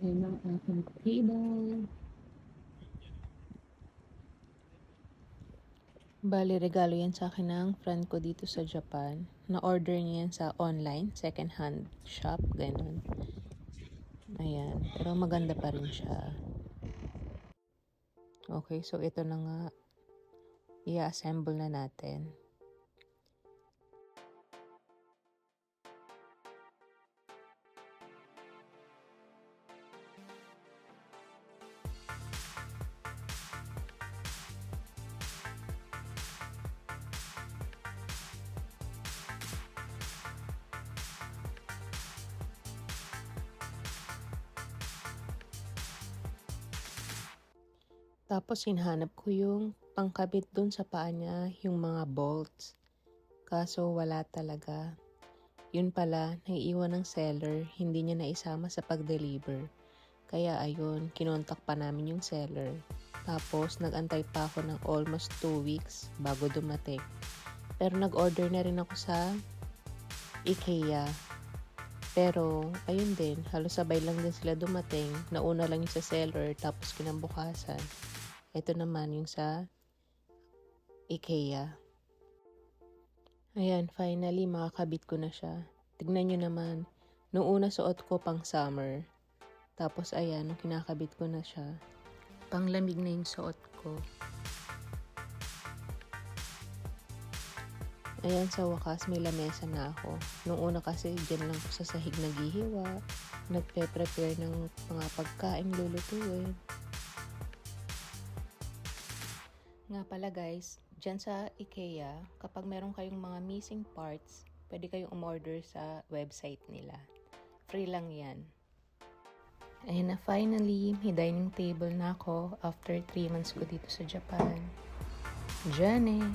Ayun ang aking table. Bali, regalo yan sa akin ng friend ko dito sa Japan. Na-order niya yan sa online, second-hand shop, ganun. Ayan. Pero maganda pa rin siya. Okay, so ito na nga. I-assemble na natin. Tapos hinhanap ko yung pangkabit dun sa paa niya, yung mga bolts. Kaso wala talaga. Yun pala, naiiwan ng seller, hindi niya naisama sa pag-deliver. Kaya ayun, kinontak pa namin yung seller. Tapos nagantay pa ako ng almost 2 weeks bago dumating. Pero nag-order na rin ako sa IKEA. Pero, ayun din, halos sabay lang din sila dumating. Nauna lang yung sa seller, tapos kinabukasan. Ito naman yung sa IKEA. Ayan, finally, makakabit ko na siya. Tignan nyo naman, nung una suot ko pang summer. Tapos ayan, nung kinakabit ko na siya, panglamig na yung suot ko. Ayan, sa wakas, may lamesa na ako. Nung una kasi, dyan lang ko sa sahig naghihiwa. Nagpe-prepare ng mga pagkain lulutuin. Nga pala guys, dyan sa IKEA, kapag meron kayong mga missing parts, pwede kayong umorder sa website nila. Free lang yan. Ayan na finally, may dining table na ako after 3 months ko dito sa Japan. Diyan eh.